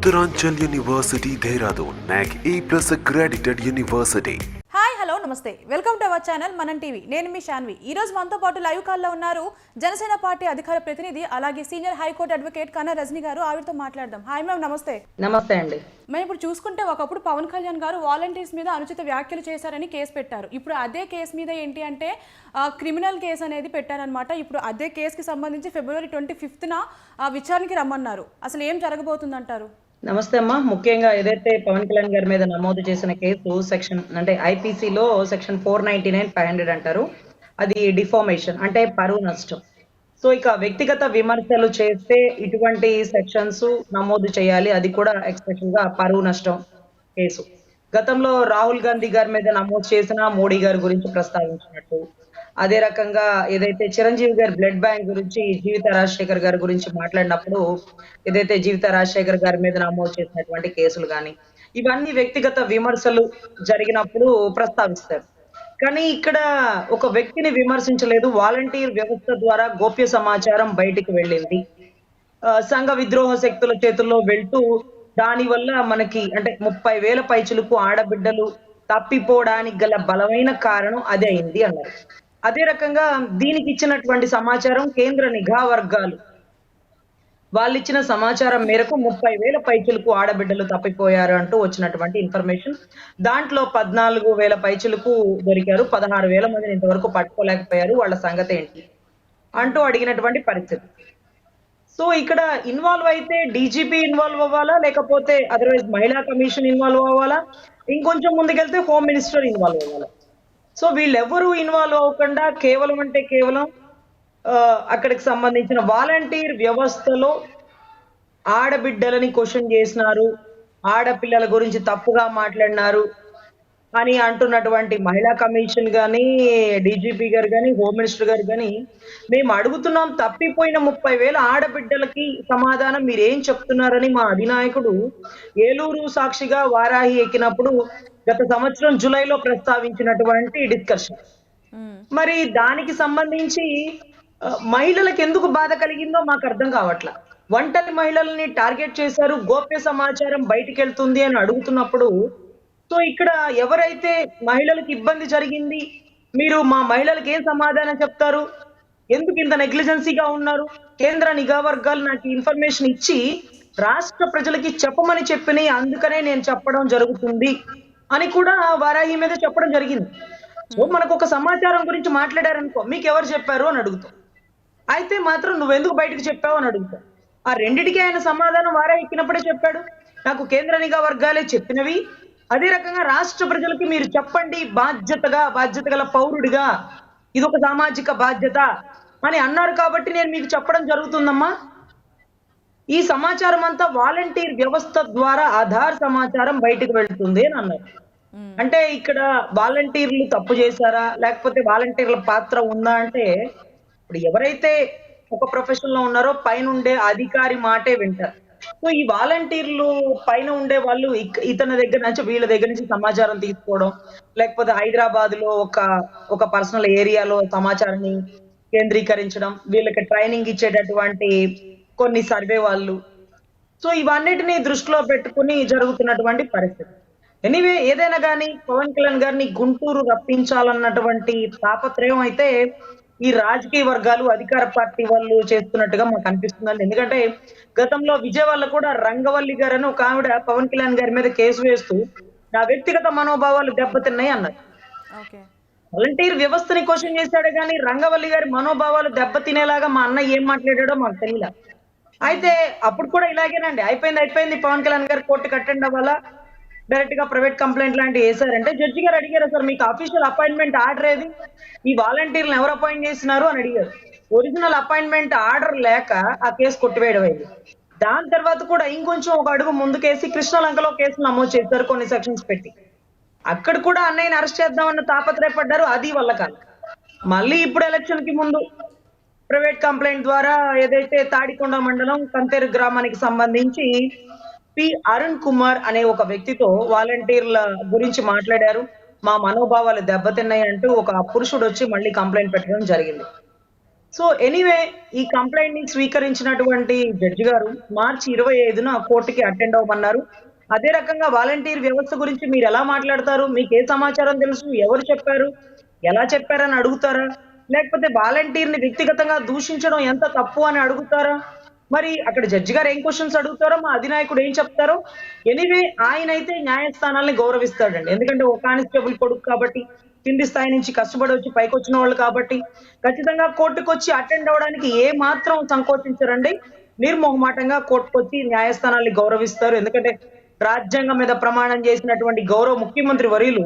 Uttaranchal University, Dehradun, NAC A plus accredited university. Hi hello నమస్తే. Welcome to our channel Manam TV నేను మీ శాన్వి ఈ రోజు మనతో పాటు లైవ్ కాల్లో ఉన్నారు జనసేన పార్టీ అధికార ప్రతినిధి అలాగే సీనియర్ హైకోర్టు అడ్వకేట్ కన్నా రజనీ గారు. ఆవిడతో మాట్లాడదాం. హాయ్ మ్యామ్ నమస్తే. నమస్తే అండి. మేము ఇప్పుడు చూసుకుంటే ఒకప్పుడు పవన్ కళ్యాణ్ గారు వాలంటీర్స్ మీద అనుచిత వ్యాఖ్యలు చేశారని కేసు పెట్టారు. ఇప్పుడు అదే కేసు మీద ఏంటి అంటే క్రిమినల్ కేసు అనేది పెట్టారనమాట ఇప్పుడు అదే కేసుకి సంబంధించి ఫిబ్రవరి ట్వంటీ ఫిఫ్త్న విచారణకి రమ్మన్నారు. అసలు ఏం జరగబోతుందంటారు? నమస్తే అమ్మా. ముఖ్యంగా ఏదైతే పవన్ కళ్యాణ్ గారి మీద నమోదు చేసిన కేసు సెక్షన్ అంటే ఐపీసీలో section four ninety nine five hundred అంటారు. అది డిఫార్మేషన్ అంటే పరువు నష్టం. సో ఇక వ్యక్తిగత విమర్శలు చేస్తే ఇటువంటి సెక్షన్స్ నమోదు చేయాలి. అది కూడా ఎక్స్పెషల్గా పరువు నష్టం కేసు. గతంలో రాహుల్ గాంధీ గారి మీద నమోదు చేసిన మోడీ గారి గురించి ప్రస్తావించినట్టు. అదే రకంగా ఏదైతే చిరంజీవి గారి బ్లడ్ బ్యాంక్ గురించి జీవిత రాజశేఖర్ గారి గురించి మాట్లాడినప్పుడు ఏదైతే జీవిత రాజశేఖర్ గారి మీద నమోదు చేసినటువంటి కేసులు కానీ ఇవన్నీ వ్యక్తిగత విమర్శలు జరిగినప్పుడు ప్రస్తావిస్తారు. కానీ ఇక్కడ ఒక వ్యక్తిని విమర్శించలేదు. వాలంటీర్ వ్యవస్థ ద్వారా గోప్య సమాచారం బయటికి వెళ్ళింది. ఆ, సంఘ విద్రోహ శక్తుల చేతుల్లో వెళ్తూ దాని వల్ల మనకి అంటే ముప్పై వేల పైచులకు ఆడబిడ్డలు తప్పిపోవడానికి గల బలమైన కారణం అదే అయింది అన్నారు. అదే రకంగా దీనికి ఇచ్చినటువంటి సమాచారం కేంద్ర నిఘా వర్గాలు. వాళ్ళు ఇచ్చిన సమాచారం మేరకు ముప్పై వేల పైచులకు ఆడబిడ్డలు తప్పిపోయారు అంటూ వచ్చినటువంటి ఇన్ఫర్మేషన్. దాంట్లో పద్నాలుగు వేల పైచులకు దొరికారు. పదహారు వేల మందిని ఇంతవరకు పట్టుకోలేకపోయారు. వాళ్ళ సంగతి ఏంటి? అంటూ అడిగినటువంటి పరిస్థితి. సో ఇక్కడ ఇన్వాల్వ్ అయితే డీజీపీ ఇన్వాల్వ్ అవ్వాలా? లేకపోతే అదర్వైజ్ మహిళా కమిషన్ ఇన్వాల్వ్ అవ్వాలా? ఇంకొంచెం ముందుకెళ్తే హోమ్ మినిస్టర్ ఇన్వాల్వ్ అవ్వాలా? సో వీళ్ళెవ్వరూ ఇన్వాల్వ్ అవ్వకుండా కేవలం అంటే కేవలం అక్కడికి సంబంధించిన వాలంటీర్ వ్యవస్థలో ఆడబిడ్డలని క్వశ్చన్ చేసినారు ఆడపిల్లల గురించి తప్పుగా మాట్లాడినారు అని అంటున్నటువంటి మహిళా కమిషన్ కానీ డీజీపీ గారు కానీ హోమ్ మినిస్టర్ గారు కానీ మేము అడుగుతున్నాం తప్పిపోయిన ముప్పై వేల ఆడబిడ్డలకి సమాధానం మీరేం చెప్తున్నారని మా అధినాయకుడు ఏలూరు సాక్షిగా వారాహి ఎక్కినప్పుడు గత సంవత్సరం జూలైలో ప్రస్తావించినటువంటి డిస్కషన్. మరి దానికి సంబంధించి మహిళలకు ఎందుకు బాధ కలిగిందో మాకు అర్థం కావట్లా. ఒంటరి మహిళల్ని టార్గెట్ చేశారు గోప్య సమాచారం బయటికి వెళ్తుంది అని అడుగుతున్నప్పుడు సో ఇక్కడ ఎవరైతే మహిళలకు ఇబ్బంది జరిగింది మీరు మా మహిళలకు ఏం సమాధానం చెప్తారు? ఎందుకు ఇంత నెగ్లిజెన్సీగా ఉన్నారు? కేంద్ర నిఘా వర్గాలు నాకు ఇన్ఫర్మేషన్ ఇచ్చి రాష్ట్ర ప్రజలకి చెప్పమని చెప్పినాయి అందుకనే నేను చెప్పడం జరుగుతుంది. అని కూడా వారాహి మీద చెప్పడం జరిగింది. సో మనకు ఒక సమాచారం గురించి మాట్లాడారనుకో మీకు ఎవరు చెప్పారు అని అడుగుతాం. అయితే మాత్రం నువ్వెందుకు బయటకు చెప్పావు అని అడుగుతాం. ఆ రెండిటికి ఆయన సమాధానం వారే ఎక్కినప్పుడే చెప్పాడు. నాకు కేంద్ర నిఘా వర్గాలే చెప్పినవి. అదే రకంగా రాష్ట్ర ప్రజలకి మీరు చెప్పండి బాధ్యతగా బాధ్యత గల పౌరుడిగా. ఇది ఒక సామాజిక బాధ్యత అని అన్నారు కాబట్టి నేను మీకు చెప్పడం జరుగుతుందమ్మా. ఈ సమాచారం అంతా వాలంటీర్ వ్యవస్థ ద్వారా ఆధార్ సమాచారం బయటకు వెళ్తుంది అని అన్నారు. అంటే ఇక్కడ వాలంటీర్లు తప్పు చేశారా? లేకపోతే వాలంటీర్ల పాత్ర ఉందా అంటే ఇప్పుడు ఎవరైతే ఒక ప్రొఫెషన్లో ఉన్నారో పైన ఉండే అధికారి మాటే వింటారు. సో ఈ వాలంటీర్లు పైన ఉండే వాళ్ళు ఇతని దగ్గర నుంచి వీళ్ళ దగ్గర నుంచి సమాచారం తీసుకోవడం లేకపోతే హైదరాబాద్లో ఒక ఒక పర్సనల్ ఏరియాలో సమాచారాన్ని కేంద్రీకరించడం వీళ్ళకి ట్రైనింగ్ ఇచ్చేటటువంటి కొన్ని సర్వే వాళ్ళు. సో ఇవన్నిటిని దృష్టిలో పెట్టుకుని జరుగుతున్నటువంటి పరిస్థితి. ఎనీవే ఏదైనా కానీ పవన్ కళ్యాణ్ గారిని గుంటూరు రప్పించాలన్నటువంటి తాపత్రయం అయితే ఈ రాజకీయ వర్గాలు అధికార పార్టీ వాళ్ళు చేస్తున్నట్టుగా మాకు అనిపిస్తుందండి. ఎందుకంటే గతంలో విజయవాడలో కూడా రంగవల్లి గారు అని ఒక ఆవిడ పవన్ కళ్యాణ్ గారి మీద కేసు వేస్తూ నా వ్యక్తిగత మనోభావాలు దెబ్బతిన్నాయి అన్నారు వాలంటీర్ వ్యవస్థని క్వశ్చన్ చేశాడే కానీ రంగవల్లి గారి మనోభావాలు దెబ్బతినేలాగా మా అన్న ఏం మాట్లాడాడో మాకు తెలియదు అయితే అప్పుడు కూడా ఇలాగేనండి. అయిపోయింది అయిపోయింది. పవన్ కళ్యాణ్ గారు కోర్టు కట్టండి వల్ల డైరెక్ట్గా ప్రైవేట్ కంప్లైంట్ లాంటివి వేశారంటే జడ్జి గారు అడిగారు సార్ మీకు అఫీషియల్ అపాయింట్మెంట్ ఆర్డర్ ఏది? ఈ వాలంటీర్లను ఎవరు అపాయింట్ చేసినారు? అని అడిగారు. ఒరిజినల్ అపాయింట్మెంట్ ఆర్డర్ లేక ఆ కేసు కొట్టివేయడం అయింది. దాని తర్వాత కూడా ఇంకొంచెం ఒక అడుగు ముందుకేసి కృష్ణలంకలో కేసు నమోదు చేశారు కొన్ని సెక్షన్స్ పెట్టి. అక్కడ కూడా అన్నయ్యని అరెస్ట్ చేద్దామన్న తాపత్రయపడ్డారు. అది వల్ల కాదు. మళ్ళీ ఇప్పుడు ఎలక్షన్కి ముందు ప్రైవేట్ కంప్లైంట్ ద్వారా ఏదైతే తాడికొండ మండలం కంతేరు గ్రామానికి సంబంధించి పి అరుణ్ కుమార్ అనే ఒక వ్యక్తితో వాలంటీర్ల గురించి మాట్లాడారు. మా మనోభావాలు దెబ్బతిన్నాయి అంటూ ఒక పురుషుడు వచ్చి మళ్ళీ కంప్లైంట్ పెట్టడం జరిగింది. సో ఎనీవే ఈ కంప్లైంట్ని స్వీకరించినటువంటి జడ్జి గారు మార్చి ఇరవై ఐదున కోర్టుకి అటెండ్ అవ్వమన్నారు. అదే రకంగా వాలంటీర్ వ్యవస్థ గురించి మీరు ఎలా మాట్లాడతారు? మీకు ఏ సమాచారం తెలుసు? ఎవరు చెప్పారు? ఎలా చెప్పారని అడుగుతారా? లేకపోతే వాలంటీర్ని వ్యక్తిగతంగా దూషించడం ఎంత తప్పు అని అడుగుతారా? మరి అక్కడ జడ్జి గారు ఏం క్వశ్చన్స్ అడుగుతారో మా అధినాయకుడు ఏం చెప్తారో? ఎనీవే ఆయన అయితే న్యాయస్థానాల్ని గౌరవిస్తాడండి. ఎందుకంటే ఒక కానిస్టేబుల్ కొడుకు కాబట్టి కింది స్థాయి నుంచి కష్టపడి వచ్చి పైకి వచ్చిన వాళ్ళు కాబట్టి ఖచ్చితంగా కోర్టుకు వచ్చి అటెండ్ అవ్వడానికి ఏ మాత్రం సంకోచించరండి. నిర్మోహమాటంగా కోర్టుకు వచ్చి న్యాయస్థానాల్ని గౌరవిస్తారు. ఎందుకంటే రాజ్యాంగం మీద ప్రమాణం చేసినటువంటి గౌరవ ముఖ్యమంత్రి వర్యులు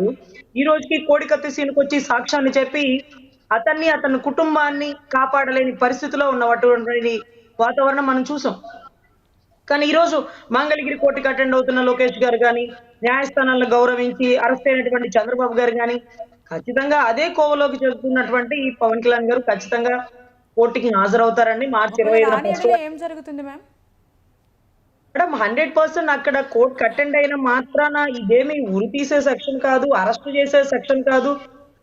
ఈ రోజుకి కోడికత్తి సీన్కి వచ్చి సాక్ష్యాన్ని చెప్పి అతన్ని అతని కుటుంబాన్ని కాపాడలేని పరిస్థితిలో ఉన్నటువంటి వాతావరణం మనం చూసాం. కానీ ఈ రోజు మంగళగిరి కోర్టుకి అటెండ్ అవుతున్న లోకేష్ గారు కానీ న్యాయస్థానాలను గౌరవించి అరెస్ట్ అయినటువంటి చంద్రబాబు గారు కానీ ఖచ్చితంగా అదే కోవలోకి చెబుతున్నటువంటి ఈ పవన్ కళ్యాణ్ గారు ఖచ్చితంగా కోర్టుకి హాజరవుతారండి. మార్చి ఇరవై ఏం జరుగుతుంది మ్యామ్? మేడం హండ్రెడ్ పర్సెంట్ అక్కడ కోర్ట్ అటెండ్ అయిన మాత్రాన ఇదేమి ఉరి తీసే సెక్షన్ కాదు అరెస్ట్ చేసే సెక్షన్ కాదు.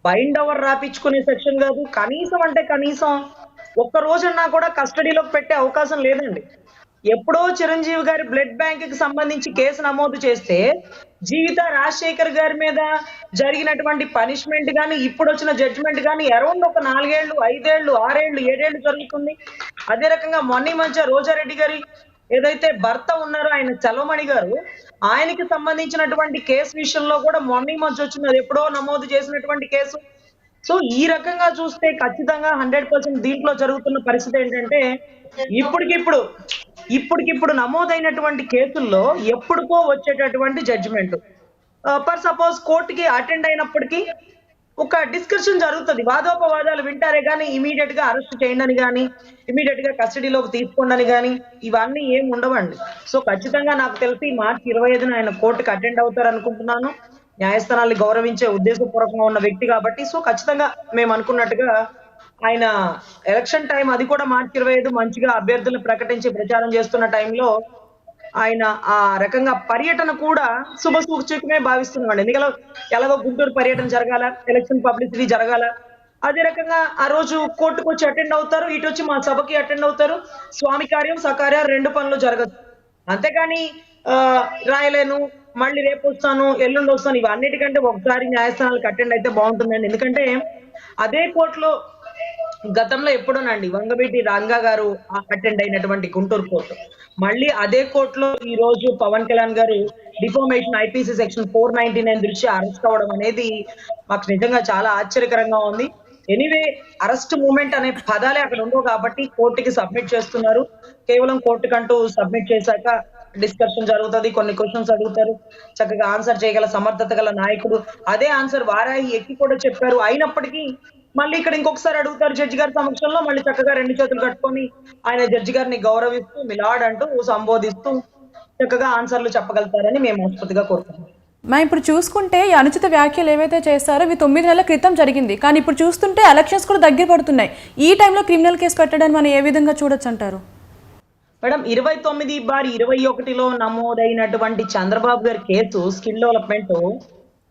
బైండ్ అవర్ రాపించుకునే సెక్షన్ కాదు. కనీసం అంటే కనీసం ఒక్క రోజన్నా కూడా కస్టడీలోకి పెట్టే అవకాశం లేదండి. ఎప్పుడో చిరంజీవి గారి బ్లడ్ బ్యాంక్కి సంబంధించి కేసు నమోదు చేస్తే జీవిత రాజశేఖర్ గారి మీద జరిగినటువంటి పనిష్మెంట్ గాని ఇప్పుడు వచ్చిన జడ్జిమెంట్ గాని అరౌండ్ ఒక నాలుగేళ్ళు ఐదేళ్ళు ఆరేళ్ళు ఏడేళ్ళు జరుగుతుంది. అదే రకంగా మొన్న మధ్య రోజారెడ్డి గారి ఏదైతే భర్త ఉన్నారో ఆయన చలమణి గారు ఆయనకి సంబంధించినటువంటి కేసు విషయంలో కూడా మార్నింగ్ మధ్య వచ్చినది ఎప్పుడో నమోదు చేసినటువంటి కేసు. సో ఈ రకంగా చూస్తే ఖచ్చితంగా హండ్రెడ్ పర్సెంట్ దీంట్లో జరుగుతున్న పరిస్థితి ఏంటంటే ఇప్పటికిప్పుడు ఇప్పటికిప్పుడు నమోదైనటువంటి కేసుల్లో ఎప్పటికో వచ్చేటటువంటి జడ్జిమెంట్ పర్ సపోజ్ కోర్టుకి అటెండ్ అయినప్పటికీ ఒక డిస్కషన్ జరుగుతుంది. వాదోపవాదాలు వింటారే కానీ ఇమీడియట్గా అరెస్ట్ చేయండి అని కానీ ఇమీడియట్గా కస్టడీలోకి తీసుకోండి అని కానీ ఇవన్నీ ఏం ఉండవండి. సో ఖచ్చితంగా నాకు తెలిసి మార్చి ఇరవై ఐదున ఆయన కోర్టుకి అటెండ్ అవుతారు అనుకుంటున్నాను. న్యాయస్థానాల్ని గౌరవించే ఉద్దేశపూర్వకంగా ఉన్న వ్యక్తి కాబట్టి సో ఖచ్చితంగా మేము అనుకున్నట్టుగా ఆయన ఎలక్షన్ టైం అది కూడా మార్చి ఇరవై ఐదు మంచిగా అభ్యర్థులను ప్రకటించి ప్రచారం చేస్తున్న టైంలో ఆయన ఆ రకంగా పర్యటన కూడా శుభ సూచకమే భావిస్తున్నాడు. ఎందుకంటే ఎలాగో గుంటూరు పర్యటన జరగాల ఎలక్షన్ పబ్లిసిటీ జరగాల. అదే రకంగా ఆ రోజు కోర్టుకు వచ్చి అటెండ్ అవుతారు ఇటు వచ్చి మా సభకి అటెండ్ అవుతారు. స్వామి కార్యం సకార్యం రెండు పనులు జరగదు. అంతేగాని ఆ, రాయలేను మళ్ళీ రేపు వస్తాను ఎల్లుండి వస్తాను ఇవన్నిటికంటే ఒకసారి న్యాయస్థానాలకు అటెండ్ అయితే బాగుంటుందండి. ఎందుకంటే అదే కోర్టులో గతంలో ఎప్పుడోనండి వంగవీటి రంగా గారు అటెండ్ అయినటువంటి గుంటూరు కోర్టు. మళ్ళీ అదే కోర్టులో ఈ రోజు Pawan Kalyan garu defamation IPC section four ninety nine దృష్ట్యా అరెస్ట్ అవ్వడం అనేది మాకు నిజంగా చాలా ఆశ్చర్యకరంగా ఉంది. ఎనీవే అరెస్ట్ మూమెంట్ అనే పదాలే అక్కడ ఉండవు కాబట్టి కోర్టుకి సబ్మిట్ చేస్తున్నారు. కేవలం కోర్టుకంటూ సబ్మిట్ చేశాక డిస్కషన్ జరుగుతుంది కొన్ని క్వశ్చన్స్ అడుగుతారు చక్కగా ఆన్సర్ చేయగల సమర్థత గల నాయకుడు. అదే ఆన్సర్ వారాయి ఎక్కి కూడా చెప్పారు. అయినప్పటికీ మళ్ళీ ఇక్కడ ఇంకొకసారి అడుగుతారు జడ్జి గారి సమక్షంలో మళ్ళీ చక్కగా రెండు చేతులు కట్టుకొని ఆయన జడ్జి గారిని గౌరవిస్తూ మిలాడ్ అంటూ సంబోధిస్తూ చక్కగా ఆన్సర్లు చెప్పగలుగుతారని మేము మనస్ఫూర్తిగా కోరుతున్నాం మా ఇప్పుడు చూసుకుంటే ఈ అనుచిత వ్యాఖ్యలు ఏవైతే చేస్తారో ఇవి తొమ్మిది నెలల క్రితం జరిగింది. కానీ ఇప్పుడు చూస్తుంటే ఎలక్షన్స్ కూడా దగ్గర పడుతున్నాయి. ఈ టైంలో క్రిమినల్ కేసు పెట్టడానికి మనం ఏ విధంగా చూడొచ్చు అంటారు? మేడం ఇరవై తొమ్మిది బార్ ఇరవై ఒకటిలో నమోదైనటువంటి చంద్రబాబు గారి కేసు స్కిల్ డెవలప్మెంట్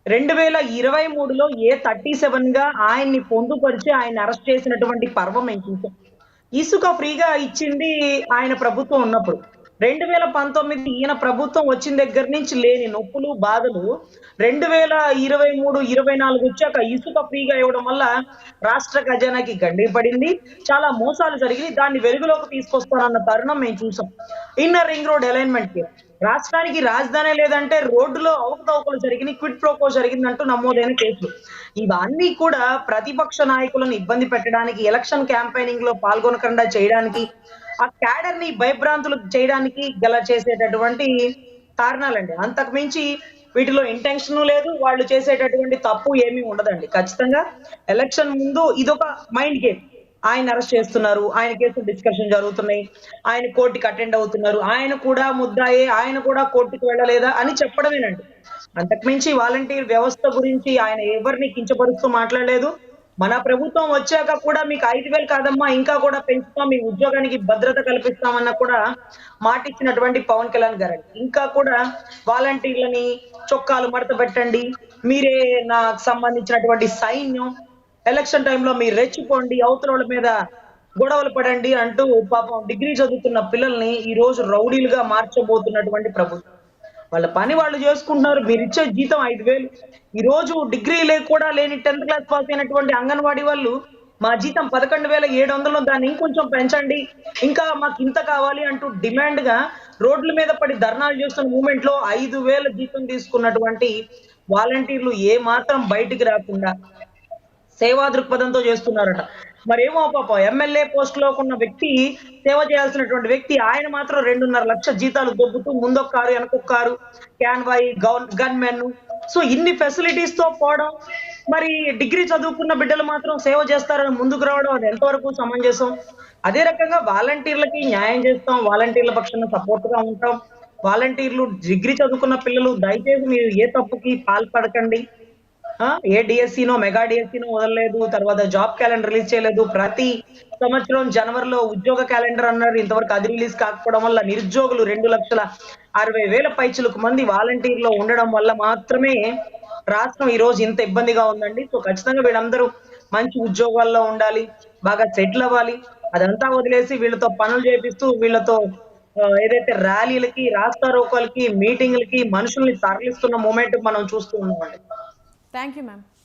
రెండు వేల ఇరవై మూడులో ఏ థర్టీ సెవెన్గా ఆయన్ని పొందుపరిచి ఆయన అరెస్ట్ చేసినటువంటి పర్వం మేము ఇసుక ఫ్రీగా ఇచ్చింది ఆయన ప్రభుత్వం ఉన్నప్పుడు. రెండు వేల పంతొమ్మిది ఈయన ప్రభుత్వం వచ్చిన దగ్గర నుంచి లేని నొప్పులు బాధలు రెండు వేల ఇరవై మూడు ఇరవై నాలుగు వచ్చాక ఇసుక ఫ్రీగా ఇవ్వడం వల్ల రాష్ట్ర ఖజానాకి గండి పడింది. చాలా మోసాలు జరిగి దాన్ని వెలుగులోకి తీసుకొస్తానన్న తరుణం మేము చూసాం. ఇన్నర్ రింగ్ రోడ్ అలైన్మెంట్కి రాష్ట్రానికి రాజధాని లేదంటే రోడ్డులో అవకతవకలు జరిగినాయి క్విడ్ ప్రోకో జరిగిందంటూ నమోదైన కేసులు. ఇవన్నీ కూడా ప్రతిపక్ష నాయకులను ఇబ్బంది పెట్టడానికి ఎలక్షన్ క్యాంపెయినింగ్లో పాల్గొనకుండా చేయడానికి ఆ క్యాడర్ని భయభ్రాంతులు చేయడానికి గల చేసేటటువంటి కారణాలండి. అంతకు మించి వీటిలో ఇంటెన్షన్ లేదు వాళ్ళు చేసేటటువంటి తప్పు ఏమీ ఉండదండి. ఖచ్చితంగా ఎలక్షన్ ముందు ఇదొక మైండ్ గేమ్ ఆయన అరెస్ట్ చేస్తున్నారు. ఆయన కేసులు డిస్కషన్ జరుగుతున్నాయి. ఆయన కోర్టుకి అటెండ్ అవుతున్నారు. ఆయన కూడా ముద్దాయే. ఆయన కూడా కోర్టుకి వెళ్ళలేదా అని చెప్పడమేనండి. అంతకుమించి వాలంటీర్ వ్యవస్థ గురించి ఆయన ఎవరిని కించపరుస్తూ మాట్లాడలేదు. మన ప్రభుత్వం వచ్చాక కూడా మీకు ఐదు వేలు కాదమ్మా ఇంకా కూడా పెంచుతాం మీ ఉద్యోగానికి భద్రత కల్పిస్తామన్న కూడా మాట ఇచ్చినటువంటి పవన్ కళ్యాణ్ గారు ఇంకా కూడా వాలంటీర్లని చొక్కాలు మడత పెట్టండి. మీరే నాకు సంబంధించినటువంటి సైన్యం ఎలక్షన్ టైంలో మీరు రెచ్చిపోండి అవతల వాళ్ళ మీద గొడవలు పడండి అంటూ పాపం డిగ్రీ చదువుతున్న పిల్లల్ని ఈ రోజు రౌడీలుగా మార్చబోతున్నటువంటి ప్రభుత్వం. వాళ్ళ పని వాళ్ళు చేసుకుంటున్నారు మీరు ఇచ్చే జీతం ఐదు వేలు. ఈ రోజు డిగ్రీ లేక కూడా లేని టెన్త్ క్లాస్ పాస్ అయినటువంటి అంగన్వాడీ వాళ్ళు మా జీతం పదకొండు వేల ఏడు వందలు దాన్ని ఇంకొంచెం పెంచండి. ఇంకా మాకు ఇంత కావాలి అంటూ డిమాండ్గా రోడ్ల మీద పడి ధర్నాలు చేస్తున్న మూమెంట్లో ఐదు వేల జీతం తీసుకున్నటువంటి వాలంటీర్లు ఏ మాత్రం బయటికి రాకుండా సేవా దృక్పథంతో చేస్తున్నారట. మరేమో పాప ఎమ్మెల్యే పోస్ట్లో ఉన్న వ్యక్తి సేవ చేయాల్సినటువంటి వ్యక్తి ఆయన మాత్రం రెండున్నర లక్ష జీతాలు దొబ్బుతూ ముందొక car వెనకొక car convoy gown gun men so ఇన్ని ఫెసిలిటీస్తో పోవడం మరి డిగ్రీ చదువుకున్న బిడ్డలు మాత్రం సేవ చేస్తారని ముందుకు రావడం అది ఎంతవరకు సమంజసం? అదే రకంగా వాలంటీర్లకి న్యాయం చేస్తాం వాలంటీర్ల పక్షాన సపోర్ట్గా ఉంటాం. వాలంటీర్లు డిగ్రీ చదువుకున్న పిల్లలు దయచేసి మీరు ఏ తప్పుకి పాల్పడకండి. ఏ డిఎస్సీనో మెగా డిఎస్సీనో వదలలేదు తర్వాత జాబ్ క్యాలెండర్ రిలీజ్ చేయలేదు. ప్రతి సంవత్సరం జనవరిలో ఉద్యోగ క్యాలెండర్ అన్నారు. ఇంతవరకు అది రిలీజ్ కాకపోవడం వల్ల నిరుద్యోగులు రెండు లక్షల అరవై వేల పైచులకు మంది వాలంటీర్లో ఉండడం వల్ల మాత్రమే రాష్ట్రం ఈ రోజు ఇంత ఇబ్బందిగా ఉందండి. సో ఖచ్చితంగా వీళ్ళందరూ మంచి ఉద్యోగాల్లో ఉండాలి బాగా సెటిల్ అవ్వాలి. అదంతా వదిలేసి వీళ్ళతో పనులు చేపిస్తూ వీళ్ళతో ఏదైతే ర్యాలీలకి రాస్తారోకాలకి మీటింగ్లకి మనుషుల్ని తరలిస్తున్న మూమెంట్ మనం చూస్తూ ఉన్నామండి. Thank you, ma'am.